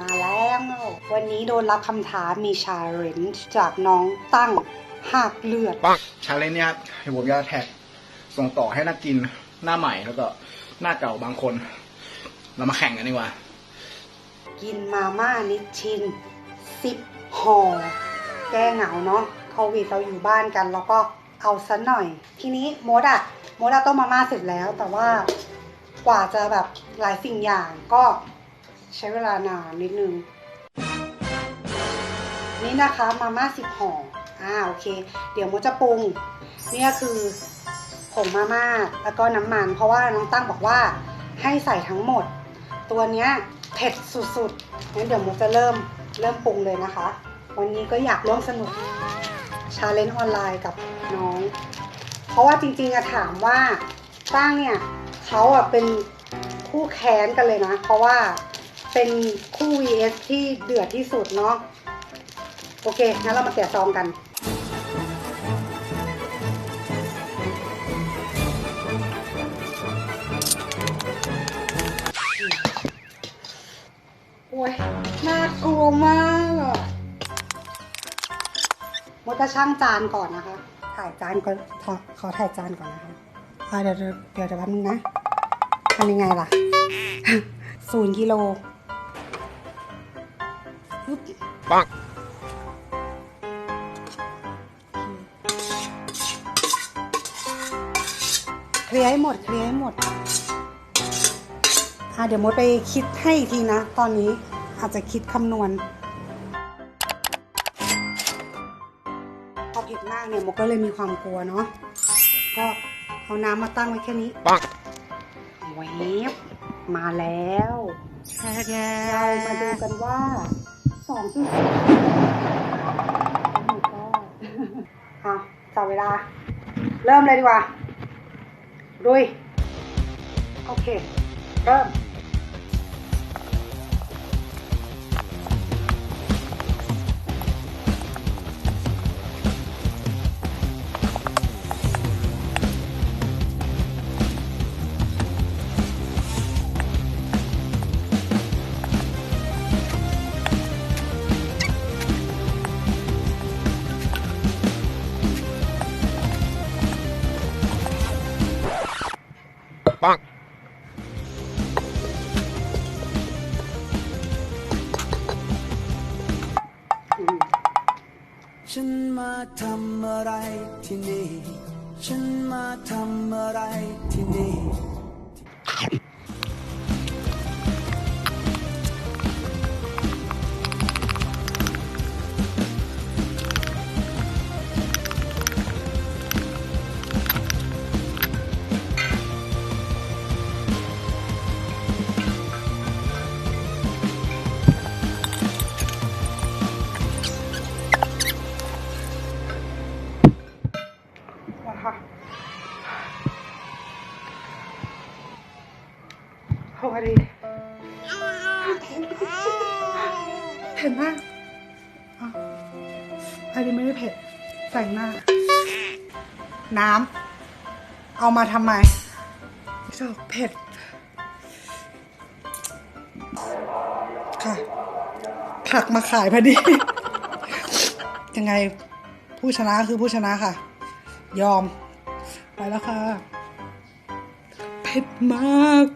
มาแล้ว วันนี้โดนรับคำท้ามีชาเลนจ์จากน้องตั้งหักเลือดชาเลนจ์เนี้ยเดี๋ยวผมจะแท็กส่งต่อให้นักกินหน้าใหม่แล้วก็หน้าเก่าบางคน เรามาแข่งกันดีกว่า กินมาม่านิชชินสิบห่อแก้เหงาเนาะโควิดเราอยู่บ้านกัน แล้วก็เอาซะหน่อย ทีนี้มดอะมดอะต้มมาม่าเสร็จแล้ว แต่ว่ากว่าจะแบบหลายสิ่งอย่างก็ ใช้เวลานานนิดนึง นี่นะคะมาม่าสิบห่ออ่าโอเค เดี๋ยวโมจะปรุงนี่ก็คือผงมาม่าแล้วก็น้ำมัน เพราะว่าน้องตั้งบอกว่าให้ใส่ทั้งหมด ตัวเนี้ยเผ็ดสุดๆงั้นเดี๋ยวโมจะเริ่มเริ่มปรุงเลยนะคะ วันนี้ก็อยากร่วมสนุกชาเลนจ์ออนไลน์กับน้อง เพราะว่าจริงๆอะถามว่าตั้งเนี่ยเขาอะเป็นคู่แค้นกันเลยนะ เพราะว่า เป็นคู่ vs ที่เดือดที่สุดเนาะโอเคงั้นเรามาแกะซองกัน โอ้ยน่ากลัวมากอะมดจะช่างจานก่อนนะคะ ถ่ายจานก่อนขอขอถ่ายจานก่อนนะคะอ่าเดี๋ยวเดี๋ยวเดี๋ยวเดี๋ยวแป๊บนึงนะทำยังไงล่ะ ศูนย์กิโล ปึ๊บปังเคลียร์ให้หมดเคลียร์ให้หมดอะเดี๋ยวมดไปคิดให้อีกทีนะ ตอนนี้อาจจะคิดคำนวณพอเผ็ดมากเนี่ยมดก็เลยมีความกลัวเนาะก็เอาน้ำมาตั้งไว้แค่นี้ปังแวบมาแล้วเรามาดูกันว่า สองจุดสี่อะจับเวลา เริ่มเลยดีกว่าดุยโอเค เริ่มังฉันมาทำอะไรที่นี่ ฉันมาทำอะไรที่นี่ นะคะสวัสดีเผ็ดมากอันนี้ไม่ได้เผ็ดใส่หน้า น้ำ เอามาทำไมจอกเผ็ด ค่ะ ผักมาขายพอดี ยังไงผู้ชนะคือผู้ชนะค่ะ ยอม ไปแล้วค่ะเผ็ดมาก